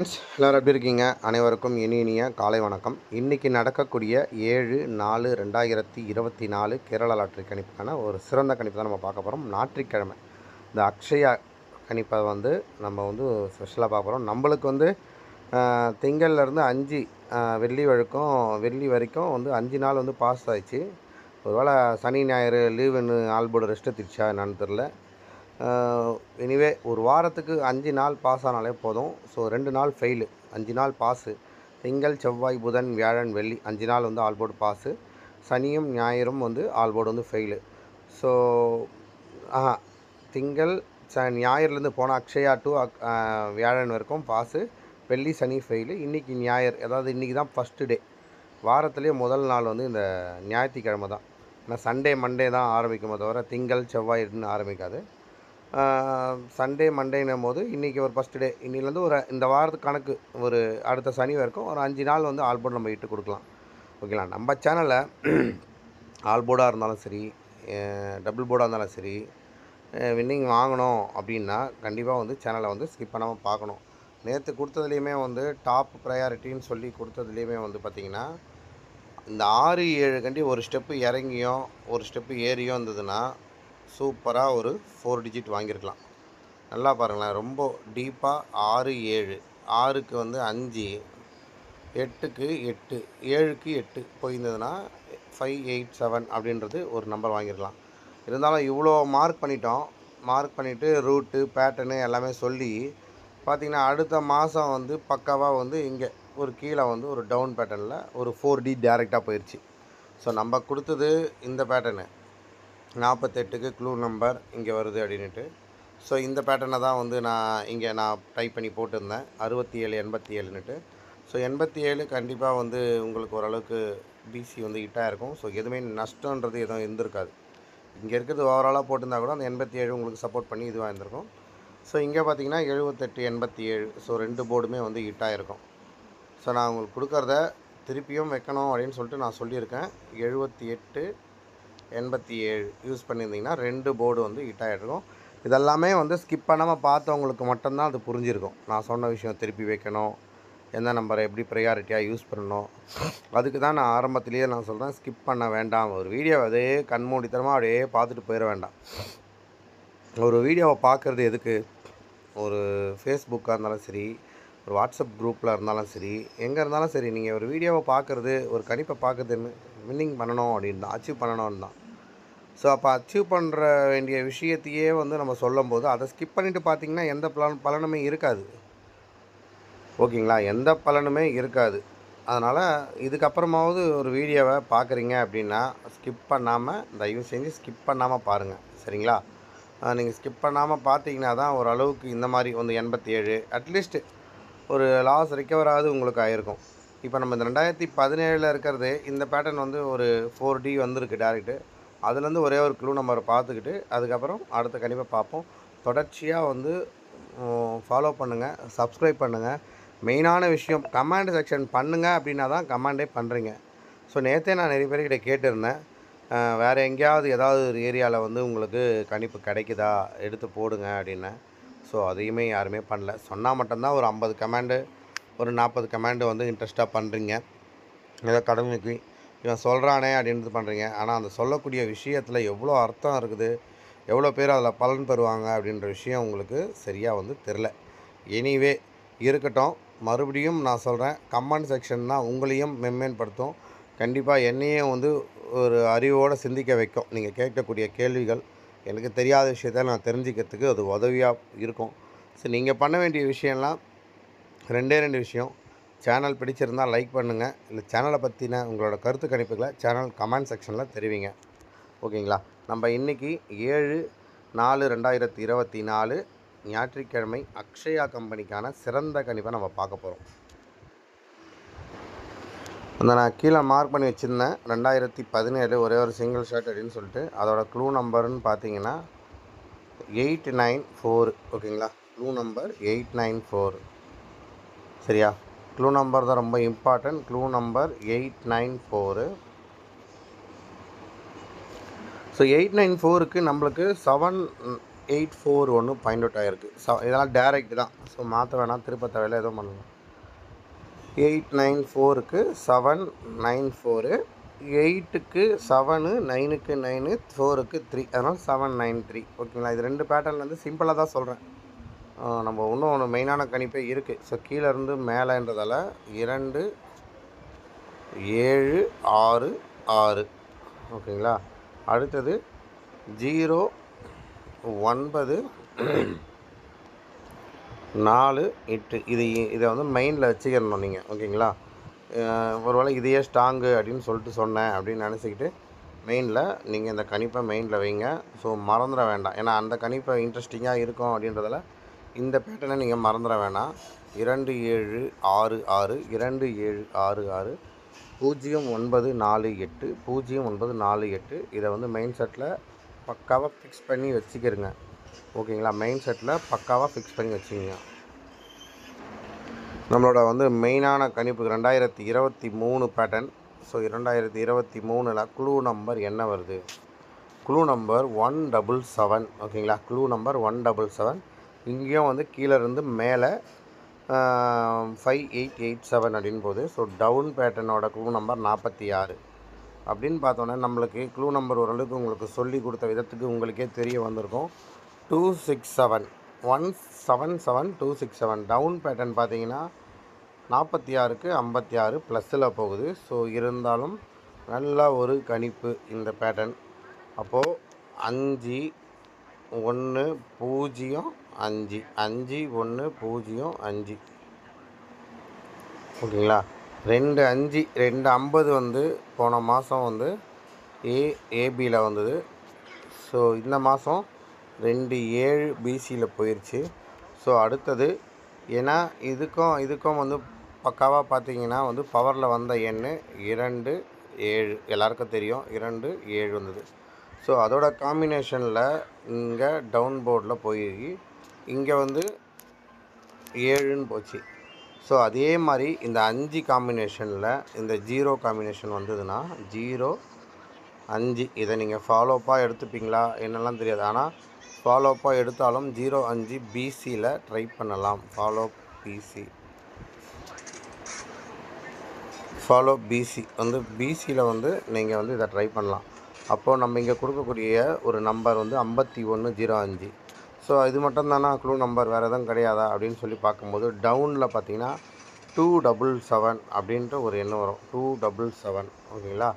Friends எல்லோரும் எப்படி இருக்கீங்க? அனைவருக்கும் இனி இனிய காலை வணக்கம். இன்றைக்கி நடக்கக்கூடிய ஏழு நாலு ரெண்டாயிரத்தி இருபத்தி நாலு கேரளா லாட்ரி கணிப்புக்கான ஒரு சிறந்த கணிப்பு தான் நம்ம பார்க்க போகிறோம் ஞாயிற்றுக்கிழமை. இந்த அக்ஷயா கணிப்பை வந்து நம்ம வந்து ஸ்பெஷலாக பார்க்க போகிறோம் நம்மளுக்கு வந்து திங்கள்லேருந்து அஞ்சு வெள்ளி வரைக்கும் வெள்ளி வரைக்கும் வந்து அஞ்சு நாள் வந்து பாஸ் ஆயிடுச்சு. ஒருவேளை சனி ஞாயிறு லீவுன்னு ஆல்போர்டு ரெஸ்ட் எடுத்துருச்சா என்னன்னு தெரில எனிவே ஒரு வாரத்துக்கு அஞ்சு நாள் பாஸ் ஆனாலே போதும். ஸோ ரெண்டு நாள் ஃபெயிலு அஞ்சு நாள் பாஸு திங்கள் செவ்வாய் புதன் வியாழன் வெள்ளி அஞ்சு நாள் வந்து ஆல்போர்டு பாஸு சனியும் ஞாயிறும் வந்து ஆல்போர்டு வந்து ஃபெயிலு ஸோ ஆஹா. திங்கள் ச ஞாயிறுலேருந்து போன அக்ஷயா டு அக் வியாழன் வரைக்கும் பாஸு வெள்ளி சனி ஃபெயிலு இன்றைக்கி ஞாயிறு அதாவது இன்றைக்கி தான் ஃபஸ்ட்டு டே வாரத்துலேயே முதல் நாள் வந்து இந்த ஞாயிற்றுக்கிழமை தான். ஏன்னா சண்டே மண்டே தான் ஆரம்பிக்குமே தவிர திங்கள் செவ்வாய்னு ஆரம்பிக்காது. சண்டே மண்டேன்னும் போது இன்றைக்கி ஒரு ஃபஸ்ட் டே இன்னிலேருந்து ஒரு இந்த வாரத்துக்கு கணக்கு ஒரு அடுத்த சனி வரைக்கும் ஒரு அஞ்சு நாள் வந்து ஆல்போர்ட் நம்ம இட்டு கொடுக்கலாம். ஓகேங்களா? நம்ம சேனலில் ஆல்போர்டாக இருந்தாலும் சரி டபுள் போர்டாக இருந்தாலும் சரி வின்னிங் வாங்கணும் அப்படின்னா கண்டிப்பாக வந்து சேனலை வந்து ஸ்கிப் பண்ணாமல் பார்க்கணும். நேற்று கொடுத்ததுலேயுமே வந்து டாப் ப்ரையாரிட்டின்னு சொல்லி கொடுத்ததுலேயுமே வந்து பார்த்திங்கன்னா இந்த ஆறு ஏழு கண்டி ஒரு ஸ்டெப்பு இறங்கியும் ஒரு ஸ்டெப்பு ஏறியும் இருந்ததுன்னா சூப்பராக ஒரு ஃபோர் டிஜிட் வாங்கியிருக்கலாம். நல்லா பாருங்களேன் ரொம்ப டீப்பாக ஆறு ஏழு. ஆறுக்கு வந்து அஞ்சு எட்டுக்கு எட்டு ஏழுக்கு எட்டு போயிருந்ததுன்னா ஃபைவ் எயிட் செவன் அப்படின்றது ஒரு நம்பர் வாங்கிடலாம் இருந்தாலும் இவ்வளோ மார்க் பண்ணிட்டோம். மார்க் பண்ணிவிட்டு ரூட்டு பேட்டர்னு எல்லாமே சொல்லி பார்த்திங்கன்னா அடுத்த மாதம் வந்து பக்காவாக வந்து இங்கே ஒரு கீழே வந்து ஒரு டவுன் பேட்டர்னில் ஒரு ஃபோர் டி டேரெக்டாக போயிடுச்சு ஸோ நம்ம கொடுத்தது இந்த பேட்டர்னு நாற்பத்தெட்டுக்கு க்ளூ நம்பர் இங்கே வருது அப்படின்ட்டு ஸோ இந்த பேட்டர்னை தான் வந்து நான் இங்கே நான் டைப் பண்ணி போட்டிருந்தேன். அறுபத்தி ஏழு எண்பத்தி ஏழுன்னுட்டு ஸோ எண்பத்தி ஏழு கண்டிப்பாக வந்து உங்களுக்கு ஓரளவுக்கு பிசி வந்து ஹிட்டாக இருக்கும் ஸோ எதுவுமே நஷ்டன்றது எதுவும் இருந்திருக்காது. இங்கே இருக்கிறது ஓவராலாக போட்டிருந்தா கூட அந்த எண்பத்தி ஏழு உங்களுக்கு சப்போர்ட் பண்ணி இதுவாக இருந்திருக்கும் ஸோ இங்கே பார்த்தீங்கன்னா எழுபத்தெட்டு எண்பத்தி ஏழு ஸோ ரெண்டு போர்டுமே வந்து ஹிட்டாக இருக்கும் ஸோ நான் உங்களுக்கு கொடுக்குறத திருப்பியும் வைக்கணும் அப்படின்னு சொல்லிட்டு நான் சொல்லியிருக்கேன். எழுபத்தி எட்டு எண்பத்தி ஏழு யூஸ் பண்ணியிருந்தீங்கன்னா ரெண்டு போர்டு வந்து ஹிட் ஆகிட்ருக்கும் இதெல்லாமே வந்து ஸ்கிப் பண்ணாமல் பார்த்தவங்களுக்கு மட்டும்தான் அது புரிஞ்சிருக்கும். நான் சொன்ன விஷயம் திருப்பி வைக்கணும் எந்த நம்பரை எப்படி ப்ரையாரிட்டியாக யூஸ் பண்ணணும் அதுக்கு தான் நான் ஆரம்பத்திலேயே நான் சொல்கிறேன் ஸ்கிப் பண்ண வேண்டாம். ஒரு வீடியோ அதே கண்மூடித்தனமாக அப்படியே பார்த்துட்டு போயிட வேண்டாம். ஒரு வீடியோவை பார்க்குறது எதுக்கு? ஒரு ஃபேஸ்புக்காக இருந்தாலும் சரி ஒரு வாட்ஸ்அப் குரூப்பில் இருந்தாலும் சரி எங்கே இருந்தாலும் சரி நீங்கள் ஒரு வீடியோவை பார்க்குறது ஒரு கணிப்பை பார்க்குறதுன்னு வின்னிங் பண்ணணும் அப்படின்னு தான் அச்சீவ் பண்ணணும்னு தான். ஸோ அப்போ அச்சீவ் பண்ணுற வேண்டிய விஷயத்தையே வந்து நம்ம சொல்லும் போது அதை ஸ்கிப் பண்ணிவிட்டு பார்த்தீங்கன்னா எந்த பலன் பலனுமே இருக்காது. ஓகேங்களா? எந்த பலனுமே இருக்காது. அதனால் இதுக்கப்புறமாவது ஒரு வீடியோவை பார்க்குறீங்க அப்படின்னா ஸ்கிப் பண்ணாமல் தயவு செஞ்சு ஸ்கிப் பண்ணாமல் பாருங்கள் சரிங்களா? நீங்கள் ஸ்கிப் பண்ணாமல் பார்த்தீங்கன்னா தான் ஓரளவுக்கு இந்த மாதிரி வந்து எண்பத்தி ஏழு அட்லீஸ்ட் ஒரு லாஸ் ரிக்கவராவது ஆகுது உங்களுக்கு ஆகிருக்கும் இப்போ நம்ம இந்த ரெண்டாயிரத்தி பதினேழில் இருக்கிறது இந்த பேட்டர்ன் வந்து ஒரு ஃபோர் டி வந்திருக்கு டேரெக்டு அதுலேருந்து ஒரே ஒரு க்ளூ நம்ம பார்த்துக்கிட்டு அதுக்கப்புறம் அடுத்த கண்டிப்பாக பார்ப்போம். தொடர்ச்சியாக வந்து ஃபாலோ பண்ணுங்கள் சப்ஸ்கிரைப் பண்ணுங்கள் மெயினான விஷயம் கமாண்ட் செக்ஷன் பண்ணுங்கள் அப்படின்னா தான் கமாண்டே பண்ணுறீங்க ஸோ நேற்றே நான் நிறைய பேர்கிட்ட கேட்டிருந்தேன். வேறு எங்கேயாவது ஏதாவது ஒரு ஏரியாவில் வந்து உங்களுக்கு கணிப்பு கிடைக்குதா? எடுத்து போடுங்க அப்படின்னு ஸோ அதையுமே யாருமே பண்ணல. சொன்னால் மட்டும்தான் ஒரு ஐம்பது கமாண்டு ஒரு நாற்பது கமெண்டு வந்து இன்ட்ரெஸ்ட்டாக பண்ணுறீங்க ஏதோ கடமைக்கு இவன் சொல்கிறானே அப்படின்றது பண்ணுறீங்க ஆனால் அந்த சொல்லக்கூடிய விஷயத்தில் எவ்வளோ அர்த்தம் இருக்குது எவ்வளோ பேர் அதில் பலன் பெறுவாங்க அப்படின்ற விஷயம் உங்களுக்கு சரியாக வந்து தெரில எனிவே இருக்கட்டும். மறுபடியும் நான் சொல்கிறேன் கமெண்ட் செக்ஷன் தான் உங்களையும் மெம்மேன்படுத்தும் கண்டிப்பாக என்னையும் வந்து ஒரு அறிவோடு சிந்திக்க வைக்கும். நீங்கள் கேட்கக்கூடிய கேள்விகள் எனக்கு தெரியாத விஷயத்த நான் தெரிஞ்சுக்கிறதுக்கு அது உதவியாக இருக்கும். ஸோ நீங்கள் பண்ண வேண்டிய விஷயம்லாம் ரெண்டே ரெண்டு விஷயம். சேனல் பிடிச்சிருந்தால் லைக் பண்ணுங்கள் இல்லை சேனலை பற்றின உங்களோட கருத்து கணிப்புகளை சேனல் கமெண்ட் செக்ஷனில் தெரிவிங்க. ஓகேங்களா? நம்ம இன்றைக்கி ஏழு நாலு ரெண்டாயிரத்தி இருபத்தி நாலு ஞாயிற்றுக்கிழமை அக்ஷயா கம்பெனிக்கான சிறந்த கணிப்பை நம்ம பார்க்க போகிறோம் அந்த நான் கீழே மார்க் பண்ணி வச்சுருந்தேன். ரெண்டாயிரத்தி பதினேழு ஒரே ஒரு சிங்கிள் ஷர்ட் அப்படின்னு சொல்லிட்டு அதோட க்ளூ நம்பர்னு பார்த்தீங்கன்னா எயிட் நைன் ஃபோர் ஓகேங்களா? Clue number eight nine four சரியா? க்ளூ நம்பர் தான் ரொம்ப important clue number eight nine four so eight nine ஃபோருக்கு நம்மளுக்கு செவன் எயிட் ஃபோர் ஒன்று பாயிண்ட் அவுட் ஆகிருக்கு ஸோ இதெல்லாம் டேரெக்ட் தான். ஸோ மாற்ற வேணாம். திருப்ப தேவையில்ல எதுவும் பண்ணலாம் எயிட் நைன் ஃபோருக்கு செவன் நைன் ஃபோரு எயிட்டுக்கு செவனு நைனுக்கு நைனு ஃபோருக்கு த்ரீ அதனால் செவன் நைன் த்ரீ ஓகேங்களா இது ரெண்டு பேட்டர்ன் வந்து சிம்பிளாக தான் சொல்கிறேன் நம்ம இன்னும் ஒன்று மெயினான கணிப்பே இருக்குது ஸோ கீழேருந்து மேலேன்றதால இரண்டு ஏழு ஆறு ஆறு. ஓகேங்களா? அடுத்தது ஜீரோ ஒன்பது நாலு எட்டு. இது இதை வந்து மெயினில் வச்சுக்கிறணும் நீங்கள் ஓகேங்களா? ஒருவேளை இதையே ஸ்ட்ராங்கு அப்படின்னு சொல்லிட்டு சொன்னேன் அப்படின்னு நினச்சிக்கிட்டு மெயினில் நீங்கள் இந்த கணிப்பை மெயினில் வைங்க. ஸோ மறந்துட வேண்டாம். ஏன்னா அந்த கணிப்பை இன்ட்ரெஸ்டிங்காக இருக்கும் அப்படின்றதால இந்த பேட்டர்னை நீங்கள் மறந்துட வேணாம். இரண்டு ஏழு ஆறு ஆறு இரண்டு ஏழு ஆறு ஆறு பூஜ்ஜியம் ஒன்பது நாலு எட்டு பூஜ்ஜியம் ஒன்பது நாலு எட்டு. இதை வந்து மெயின் செட்டில் பக்காவாக ஃபிக்ஸ் பண்ணி வச்சுக்கிருங்க. ஓகேங்களா? மெயின் செட்டில் பக்காவாக ஃபிக்ஸ் பண்ணி வச்சுக்கோங்க. நம்மளோட வந்து மெயினான கணிப்பு ரெண்டாயிரத்தி இருபத்தி மூணு பேட்டர்ன் ஸோ இரண்டாயிரத்தி இருபத்தி மூணில் குழு நம்பர் என்ன வருது? குழு நம்பர் ஒன் டபுள் செவன் ஓகேங்களா? குழு நம்பர் ஒன் டபுள் செவன் இங்கேயும் வந்து கீழே இருந்து மேலே ஃபைவ் எயிட் எயிட் செவன் அப்படின்னு போகுது ஸோ டவுன் பேட்டர்னோட க்ளூ நம்பர் நாற்பத்தி ஆறு. அப்படின்னு பார்த்தோன்னே நம்மளுக்கு க்ளூ நம்பர் ஓரளவுக்கு உங்களுக்கு சொல்லி கொடுத்த விதத்துக்கு உங்களுக்கே தெரிய வந்திருக்கும். Two six seven one seven seven two six seven down pattern பார்த்தீங்கன்னா நாற்பத்தி ஆறுக்கு ஐம்பத்தி ஆறு ப்ளஸ்ஸில் போகுது. ஸோ இருந்தாலும் நல்ல ஒரு கணிப்பு இந்த பேட்டர்ன் அப்போது அஞ்சு ஒன்று பூஜ்ஜியம் அஞ்சு அஞ்சு ஒன்று பூஜ்ஜியம் அஞ்சு. ஓகேங்களா? ரெண்டு அஞ்சு ரெண்டு ஐம்பது வந்து போன மாதம் வந்து ஏ ஏபியில் வந்தது. ஸோ இந்த மாதம் ரெண்டு ஏழு பிசியில் போயிடுச்சு ஸோ அடுத்தது ஏன்னா இதுக்கும் இதுக்கும் வந்து பக்காவாக பார்த்தீங்கன்னா வந்து பவரில் வந்த எண் இரண்டு ஏழு. எல்லாருக்கும் தெரியும் இரண்டு ஏழு வந்தது. ஸோ அதோட காம்பினேஷனில் இங்கே டவுன் போர்டில் போய் இங்கே வந்து ஏழுன்னு போச்சு. ஸோ அதே மாதிரி இந்த அஞ்சு காம்பினேஷனில் இந்த ஜீரோ காம்பினேஷன் வந்ததுன்னா ஜீரோ அஞ்சு. இதை நீங்கள் ஃபாலோப்பாக எடுத்துப்பீங்களா? என்னெல்லாம் தெரியாது. ஆனால் ஃபாலோப்பாக எடுத்தாலும் ஜீரோ அஞ்சு பிசியில் ட்ரை பண்ணலாம். ஃபாலோ பிசி ஃபாலோ பிசி வந்து பிசியில் வந்து நீங்கள் வந்து இதை ட்ரை பண்ணலாம். அப்போது நம்ம இங்கே கொடுக்கக்கூடிய ஒரு நம்பர் வந்து ஐம்பத்தி ஒன்று ஜீரோ அஞ்சு. ஸோ இது மட்டும் தானே க்ளூ நம்பர் வேறு எதுவும் கிடையாதா? அப்படின்னு சொல்லி பார்க்கும்போது டவுனில் பார்த்தீங்கன்னா டூ டபுள் செவன் அப்படின்ற ஒரு எண்ணம் வரும். டூ டபுள் செவன் ஓகேங்களா?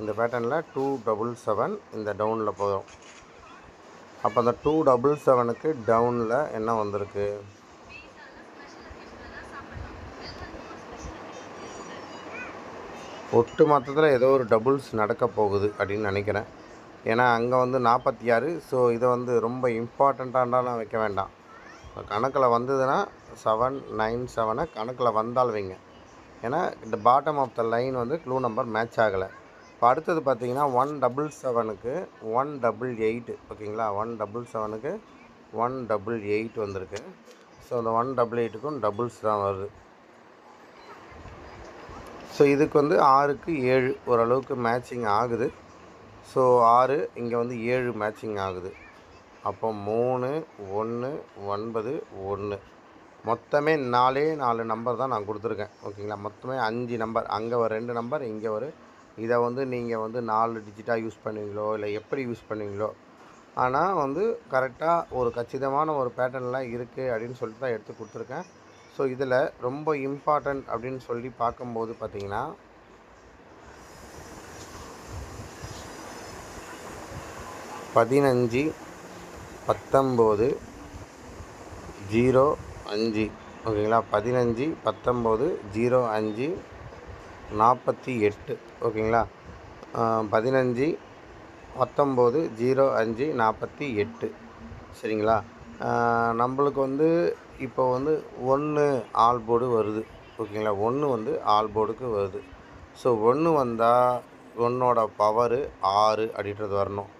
இந்த பேட்டர்னில் டூ டபுள் செவன் இந்த டவுனில் போதும். அப்போ அந்த டூ டபுள் செவனுக்கு டவுனில் என்ன வந்திருக்கு? ஒட்டு மொத்தத்தில் ஏதோ ஒரு டபுள்ஸ் நடக்க போகுது அப்படின்னு நினைக்கிறேன். ஏன்னா அங்கே வந்து நாற்பத்தி ஆறு ஸோ இதை வந்து ரொம்ப இம்பார்ட்டண்ட்டாண்டாலாம் வைக்க வேண்டாம். கணக்கில் வந்ததுன்னா செவன் நைன் செவனை கணக்கில் வந்தால் வைங்க. ஏன்னா இந்த பாட்டம் ஆஃப் த லைன் வந்து க்ளூ நம்பர் மேட்ச் ஆகலை. இப்போ அடுத்தது பார்த்தீங்கன்னா ஒன் டபுள் செவனுக்கு ஒன் டபுள் எயிட்டு ஓகேங்களா? ஒன் டபுள் செவனுக்கு ஒன் டபுள் எயிட் வந்திருக்கு. ஸோ அந்த ஒன் டபுள் எயிட்டுக்கும் டபுள்ஸ் தான் வருது. ஸோ இதுக்கு வந்து ஆறுக்கு ஏழு ஓரளவுக்கு மேட்சிங் ஆகுது. ஸோ ஆறு இங்கே வந்து ஏழு மேட்சிங் ஆகுது. அப்போ மூணு ஒன்று ஒன்பது ஒன்று மொத்தமே நாலே நாலு நம்பர் தான் நான் கொடுத்துருக்கேன். ஓகேங்களா மொத்தமே அஞ்சு நம்பர் அங்கே ஒரு ரெண்டு நம்பர் இங்கே ஒரு. இதை வந்து நீங்கள் வந்து நாலு டிஜிட்டாக யூஸ் பண்ணுவீங்களோ இல்லை எப்படி யூஸ் பண்ணுவீங்களோ. ஆனால் வந்து கரெக்டாக ஒரு கச்சிதமான ஒரு பேட்டர்ன்லாம் இருக்குது அப்படின்னு சொல்லிட்டு தான் எடுத்து கொடுத்துருக்கேன். ஸோ இதில் ரொம்ப இம்பார்ட்டண்ட் அப்படின்னு சொல்லி பார்க்கும்போது பார்த்தீங்கன்னா பதினஞ்சு பத்தொம்போது ஜீரோ அஞ்சு. ஓகேங்களா? பதினஞ்சு பத்தொம்போது ஜீரோ அஞ்சு நாற்பத்தி எட்டு. ஓகேங்களா? பதினஞ்சு பத்தொம்போது ஜீரோ அஞ்சு நாற்பத்தி எட்டு. சரிங்களா? நம்மளுக்கு வந்து இப்போ வந்து ஒன்று ஆல் போர்டு வருது. ஓகேங்களா? ஒன்று வந்து ஆல் போர்டுக்கு வருது. ஸோ ஒன்று வந்தால் ஒன்றோட பவரு ஆறு அப்படின்றது வரணும்.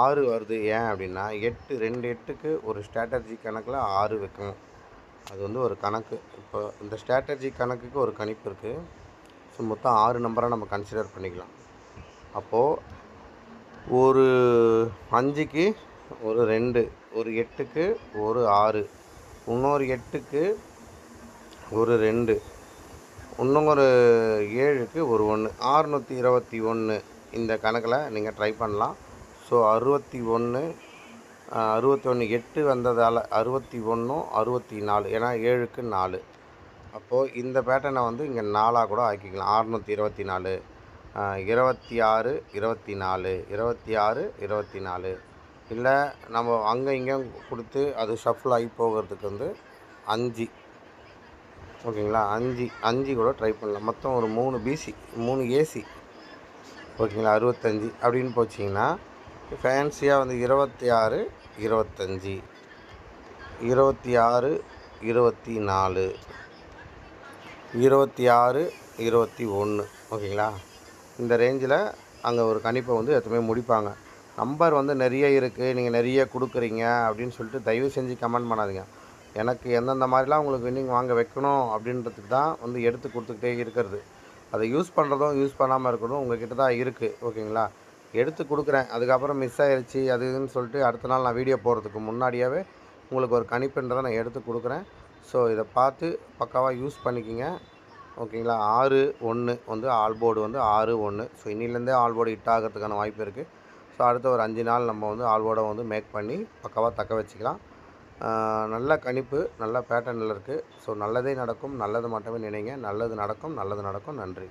ஆறு வருது. ஏன் அப்படின்னா எட்டு ரெண்டு எட்டுக்கு ஒரு ஸ்ட்ராட்டஜி கணக்கில் ஆறு வைக்கணும். அது வந்து ஒரு கணக்கு. இப்போ இந்த ஸ்ட்ராட்டஜி கணக்குக்கு ஒரு கணிப்பு இருக்குது ஸோ மொத்தம் ஆறு நம்பராக நம்ம கன்சிடர் பண்ணிக்கலாம். அப்போது ஒரு அஞ்சுக்கு ஒரு ரெண்டு ஒரு எட்டுக்கு ஒரு ஆறு இன்னொரு எட்டுக்கு ஒரு ரெண்டு இன்னும் ஒரு ஏழுக்கு ஒரு ஒன்று ஆறுநூற்றி இருபத்தி ஒன்று இந்த கணக்கில் நீங்கள் ட்ரை பண்ணலாம். ஸோ அறுபத்தி ஒன்று அறுபத்தி ஒன்று எட்டு வந்ததால் அறுபத்தி ஒன்றும் அறுபத்தி நாலு ஏன்னா ஏழுக்கு நாலு. அப்போது இந்த பேட்டர்னை வந்து இங்கே நாலாக கூட ஆக்கிக்கலாம். அறுநூற்றி இருபத்தி நாலு இருபத்தி ஆறு இருபத்தி நாலு இருபத்தி ஆறு இருபத்தி நாலு. இல்லை நம்ம அங்கே இங்கேயும் கொடுத்து அது ஷஃபிள் ஆகி போகிறதுக்கு வந்து அஞ்சு. ஓகேங்களா? அஞ்சு அஞ்சு கூட ட்ரை பண்ணலாம். மொத்தம் ஒரு மூணு பிசி மூணு ஏசி ஓகேங்களா? அறுபத்தஞ்சி. அப்படின்னு போச்சிங்கன்னா ஃபேன்சியாக வந்து இருபத்தி ஆறு இருபத்தஞ்சி இருபத்தி ஆறு இருபத்தி நாலு இருபத்தி ஆறு இருபத்தி ஒன்று ஓகேங்களா? இந்த ரேஞ்சில் அங்கே ஒரு கணிப்பை வந்து எதுவுமே முடிப்பாங்க. நம்பர் வந்து நிறைய இருக்குது நீங்கள் நிறைய கொடுக்குறீங்க அப்படின்னு சொல்லிட்டு தயவு செஞ்சு கமெண்ட் பண்ணாதீங்க. எனக்கு எந்தெந்த மாதிரிலாம் உங்களுக்கு வின்னிங் வாங்க வைக்கணும் அப்படின்றதுக்கு தான் வந்து எடுத்து கொடுத்துக்கிட்டே இருக்கிறது. அதை யூஸ் பண்ணுறதும் யூஸ் பண்ணாமல் இருக்கிறதும் உங்ககிட்ட தான் இருக்குது ஓகேங்களா? எடுத்து கொடுக்குறேன். அதுக்கப்புறம் மிஸ் ஆயிடுச்சு அது இதுன்னு சொல்லிட்டு அடுத்த நாள் நான் வீடியோ போடுறதுக்கு முன்னாடியாகவே உங்களுக்கு ஒரு கணிப்புன்றதை நான் எடுத்து கொடுக்குறேன். ஸோ இதை பார்த்து பக்காவாக யூஸ் பண்ணிக்கிங்க. ஓகேங்களா ஆறு ஒன்று வந்து ஆல் போர்டு வந்து ஆறு ஒன்று ஸோ இன்னிலேருந்தே ஆல் போர்டு ஹிட் ஆகிறதுக்கான வாய்ப்பு இருக்குது ஸோ அடுத்த ஒரு அஞ்சு நாள் நம்ம வந்து ஆல் போர்டை வந்து மேக் பண்ணி பக்காவாக தக்க வச்சுக்கலாம். நல்ல கணிப்பு நல்ல பேட்டர்னில் இருக்குது ஸோ நல்லதே நடக்கும் நல்லது மட்டுமே நினைங்க. நல்லது நடக்கும் நல்லது நடக்கும். நன்றி.